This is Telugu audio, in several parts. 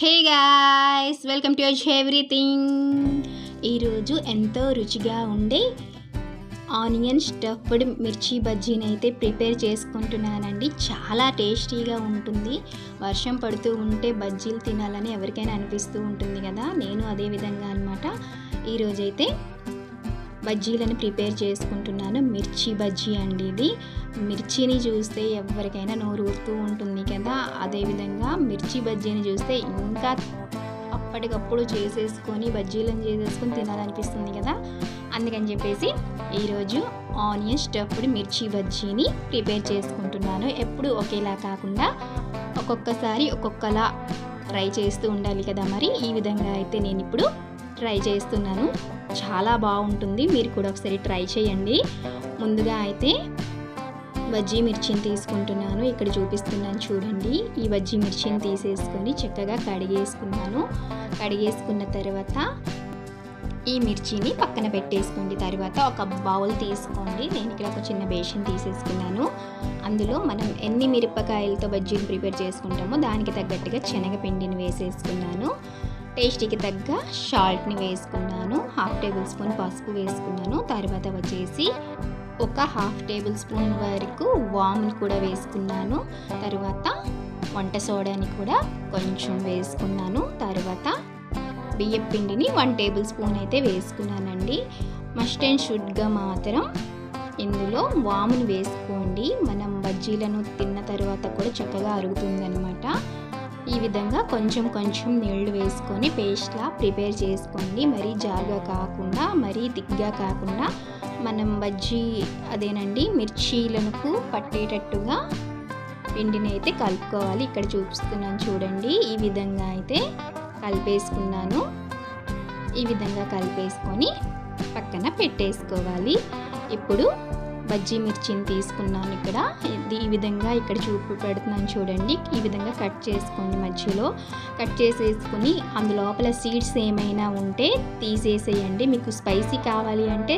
హే గాయస్ వెల్కమ్ టు యోజ్ ఎవ్రీథింగ్ ఈరోజు ఎంతో రుచిగా ఉండే ఆనియన్ స్టఫ్డ్ మిర్చి బజ్జీని అయితే ప్రిపేర్ చేసుకుంటున్నానండి. చాలా టేస్టీగా ఉంటుంది. వర్షం పడుతూ ఉంటే బజ్జీలు తినాలని ఎవరికైనా అనిపిస్తూ ఉంటుంది కదా. నేను అదే విధంగా అనమాట ఈరోజైతే బజ్జీలను ప్రిపేర్ చేసుకుంటున్నాను. మిర్చి బజ్జీ అండి ఇది. మిర్చిని చూస్తే ఎవరికైనా నోరు ఊరుతూ ఉంటుంది కదా. అదేవిధంగా మిర్చి బజ్జీని చూస్తే ఇంకా అప్పటికప్పుడు చేసేసుకొని బజ్జీలను చేసేసుకొని తినాలనిపిస్తుంది కదా. అందుకని చెప్పేసి ఈరోజు ఆనియన్ స్టఫ్డ్ మిర్చి బజ్జీని ప్రిపేర్ చేసుకుంటున్నాను. ఎప్పుడు ఒకేలా కాకుండా ఒక్కొక్కసారి ఒక్కొక్కలా ట్రై చేస్తూ ఉండాలి కదా మరి. ఈ విధంగా అయితే నేను ఇప్పుడు ట్రై చేస్తున్నాను. చాలా బాగుంటుంది. మీరు కూడా ఒకసారి ట్రై చేయండి. ముందుగా అయితే బజ్జీ మిర్చిని తీసుకుంటున్నాను. ఇక్కడ చూపిస్తున్నాను చూడండి. ఈ బజ్జీ మిర్చిని తీసేసుకొని చక్కగా కడిగేసుకున్నాను. కడిగేసుకున్న తర్వాత ఈ మిర్చిని పక్కన పెట్టేసుకోండి. తర్వాత ఒక బౌల్ తీసుకోండి. నేను ఇక్కడ ఒక చిన్న బేషన్ తీసేసుకున్నాను. అందులో మనం ఎన్ని మిరపకాయలతో బజ్జీని ప్రిపేర్ చేసుకుంటామో దానికి తగ్గట్టుగా శనగపిండిని వేసేసుకున్నాను. టేస్ట్కి తగ్గ సాల్ట్ని వేసుకున్నాను హాఫ్ టేబుల్ స్పూన్ పసుపు వేసుకున్నాను. తర్వాత వచ్చేసి ఒక హాఫ్ టేబుల్ స్పూన్ వరకు వామ్ని కూడా వేసుకున్నాను. తర్వాత వంట సోడాని కూడా కొంచెం వేసుకున్నాను. తర్వాత బియ్యం పిండిని వన్ టేబుల్ స్పూన్ అయితే వేసుకున్నానండి. మస్ట్ అండ్ షుడ్గా మాత్రం ఇందులో వామును వేసుకోండి. మనం బజ్జీలను తిన్న తర్వాత కూడా చక్కగా అరుగుతుందనమాట ఈ విధంగా కొంచెం కొంచెం నీళ్ళు వేసుకొని పేస్ట్లా ప్రిపేర్ చేసుకోండి. మరీ జారుగా కాకుండా మరీ దిగ్గా కాకుండా మనం బజ్జీ అదేనండి మిర్చీలకు పట్టేటట్టుగా పిండిని అయితే కలుపుకోవాలి. ఇక్కడ చూపిస్తున్నాను చూడండి. ఈ విధంగా అయితే కలిపేసుకున్నాను. ఈ విధంగా కలిపేసుకొని పక్కన పెట్టేసుకోవాలి. ఇప్పుడు బజ్జీ మిర్చిని తీసుకున్నాను ఇక్కడ. ఇది ఈ విధంగా ఇక్కడ చూపు పెడుతున్నాను చూడండి. ఈ విధంగా కట్ చేసుకోండి మధ్యలో. కట్ చేసేసుకుని అందులోపల సీడ్స్ ఏమైనా ఉంటే తీసేసేయండి. మీకు స్పైసీ కావాలి అంటే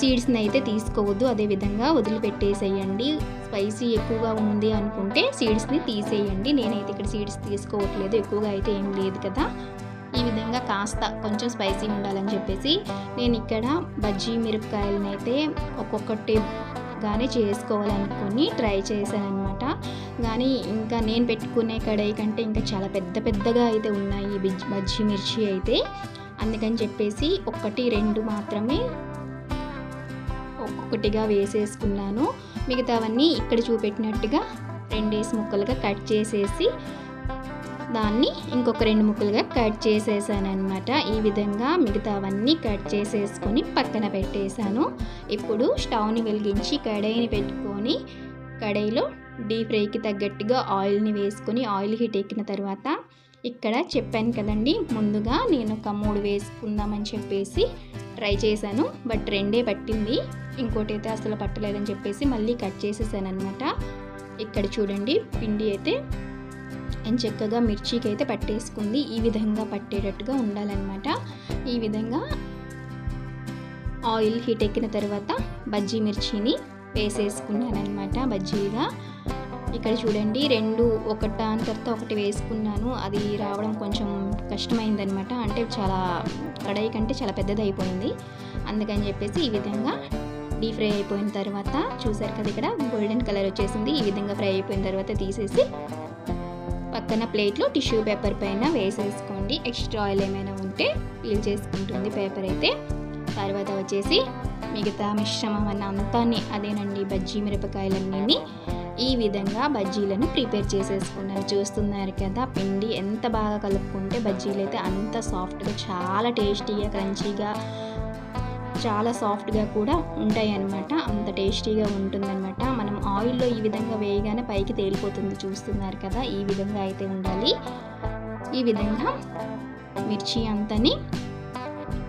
సీడ్స్ని అయితే తీసుకోవద్దు. అదేవిధంగా వదిలిపెట్టేసేయండి. స్పైసీ ఎక్కువగా ఉంది అనుకుంటే సీడ్స్ని తీసేయండి. నేనైతే ఇక్కడ సీడ్స్ తీసుకోవట్లేదు. ఎక్కువగా అయితే ఏం లేదు కదా. విధంగా కాస్త కొంచెం స్పైసీ ఉండాలని చెప్పేసి నేను ఇక్కడ బజ్జీ మిరపకాయలని అయితే ఒక్కొక్కటి గానే చేసుకోవాలనుకొని ట్రై చేశాను అనమాట కానీ ఇంకా నేను పెట్టుకునే కడాయి కంటే ఇంకా చాలా పెద్ద పెద్దగా అయితే ఉన్నాయి బజ్జీ మిర్చి అయితే. అందుకని చెప్పేసి ఒకటి రెండు మాత్రమే ఒక్కొక్కటిగా వేసేసుకున్నాను. మిగతావన్నీ ఇక్కడ చూపెట్టినట్టుగా రెండేసి ముక్కలుగా కట్ చేసేసి దాన్ని ఇంకొక రెండు ముక్కలుగా కట్ చేసేసాను అనమాట ఈ విధంగా మిగతావన్నీ కట్ చేసేసుకొని పక్కన పెట్టేశాను. ఇప్పుడు స్టవ్ని వెలిగించి కడాయిని పెట్టుకొని కడాయిలో డీప్ ఫ్రైకి తగ్గట్టుగా ఆయిల్ని వేసుకొని ఆయిల్ హీట్ ఎక్కిన తర్వాత ఇక్కడ చెప్పాను కదండి ముందుగా నేను ఒక మూడు వేసుకుందామని చెప్పేసి ట్రై చేశాను బట్ రెండే పట్టింది. ఇంకోటి అయితే అసలు పట్టలేదని చెప్పేసి మళ్ళీ కట్ చేసేసాను అనమాట ఇక్కడ చూడండి పిండి అయితే అండ్ చక్కగా మిర్చికి అయితే పట్టేసుకుంది. ఈ విధంగా పట్టేటట్టుగా ఉండాలన్నమాట. ఈ విధంగా ఆయిల్ హీట్ ఎక్కిన తర్వాత బజ్జీ మిర్చిని వేసేసుకున్నానమాట అనమాట బజ్జీగా. ఇక్కడ చూడండి రెండు ఒకట తర్వాత ఒకటి వేసుకున్నాను. అది రావడం కొంచెం కష్టమైందనమాట అంటే చాలా కడాయి కంటే చాలా పెద్దది అయిపోయింది అందుకని చెప్పేసి ఈ విధంగా డీప్ ఫ్రై అయిపోయిన తర్వాత చూసారు కదా ఇక్కడ గోల్డెన్ కలర్ వచ్చేసింది. ఈ విధంగా ఫ్రై అయిపోయిన తర్వాత తీసేసి పక్కన ప్లేట్లో టిష్యూ పేపర్ పైన వేసేసుకోండి. ఎక్స్ట్రా ఆయిల్ ఏమైనా ఉంటే పీల్ చేసుకుంటుంది పేపర్ అయితే. తర్వాత వచ్చేసి మిగతా మిశ్రమం అన్న అంతాన్ని అదేనండి బజ్జీ మిరపకాయలన్నీ ఈ విధంగా బజ్జీలను ప్రిపేర్ చేసేసుకున్నారు. చూస్తున్నారు కదా పిండి ఎంత బాగా కలుపుకుంటే బజ్జీలు అయితే అంత సాఫ్ట్గా చాలా టేస్టీగా క్రంచీగా చాలా సాఫ్ట్గా కూడా ఉంటాయి అన్నమాట అంత టేస్టీగా ఉంటుందన్నమాట. మనం ఆయిల్లో ఈ విధంగా వేయగానే పైకి తేలిపోతుంది చూస్తున్నారు కదా ఈ విధంగా అయితే ఉండాలి. ఈ విధంగా మిర్చి అంతని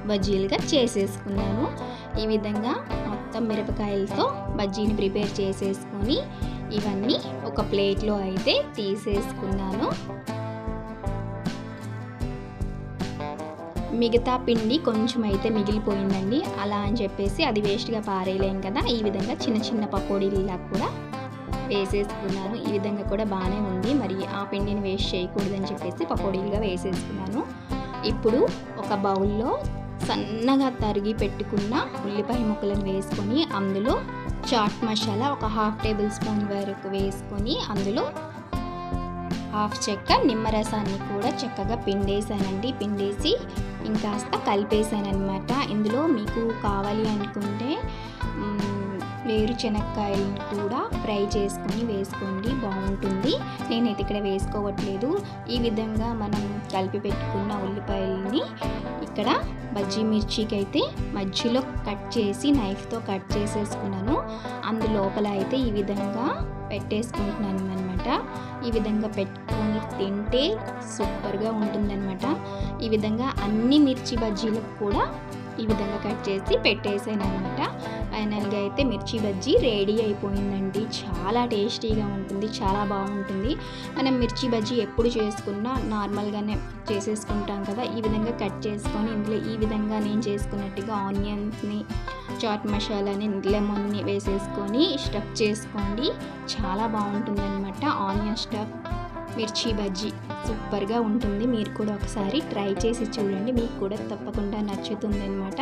బజ్జీలుగా చేసేసుకున్నాను. ఈ విధంగా మొత్తం మిరపకాయలతో బజ్జీని ప్రిపేర్ చేసేసుకొని ఇవన్నీ ఒక ప్లేట్లో అయితే తీసేసుకున్నాను. మిగతా పిండి కొంచెం అయితే మిగిలిపోయిందండి. అలా అని చెప్పేసి అది వేస్ట్గా పారేయలేం కదా. ఈ విధంగా చిన్న చిన్న పకోడీలా కూడా వేసేసుకున్నాను. ఈ విధంగా కూడా బాగానే ఉంది. మరి ఆ పిండిని వేస్ట్ చేయకూడదని చెప్పేసి పకోడీలుగా వేసేసుకున్నాను. ఇప్పుడు ఒక బౌల్లో సన్నగా తరిగి పెట్టుకున్న ఉల్లిపాయ ముక్కలను వేసుకొని అందులో చాట్ మసాలా ఒక హాఫ్ టేబుల్ స్పూన్ వరకు వేసుకొని అందులో హాఫ్ చెక్క నిమ్మరసాన్ని కూడా చక్కగా పిండేసానండి పిండేసి ఇంకాస్త కలిపేసాను అనమాట ఇందులో మీకు కావాలి అనుకుంటే వేరు శనక్కాయలను కూడా ఫ్రై చేసుకొని వేసుకోండి. బాగుంటుంది. నేనైతే ఇక్కడ వేసుకోవట్లేదు. ఈ విధంగా మనం కలిపి పెట్టుకున్న ఉల్లిపాయలని ఇక్కడ బజ్జీ మిర్చికి అయితే మధ్యలో కట్ చేసి నైఫ్తో కట్ చేసేసుకున్నాను. అందులోపల అయితే ఈ విధంగా పెట్టేసుకుంటున్నాను అనమాట ఈ విధంగా పెట్టుకొని తింటే సూపర్గా ఉంటుందన్నమాట. ఈ విధంగా అన్ని మిర్చి బజ్జీలకు కూడా ఈ విధంగా కట్ చేసి పెట్టేసాను అనమాట ఫైనల్గా అయితే మిర్చి బజ్జీ రెడీ అయిపోయిందండి. చాలా టేస్టీగా ఉంటుంది చాలా బాగుంటుంది. మనం మిర్చి బజ్జీ ఎప్పుడు చేసుకున్నా నార్మల్గానే చేసేసుకుంటాం కదా ఈ విధంగా కట్ చేసుకొని ఇందులో ఈ విధంగా నేను చేసుకున్నట్టుగా ఆనియన్స్ని చాట్ మసాలాని లెమన్ని వేసేసుకొని స్టఫ్ చేసుకోండి. చాలా బాగుంటుందన్నమాట ఆనియన్ స్టఫ్ మిర్చి బజ్జీ. సూపర్గా ఉంటుంది. మీరు కూడా ఒకసారి ట్రై చేసి చూడండి. మీకు కూడా తప్పకుండా నచ్చుతుంది అనమాట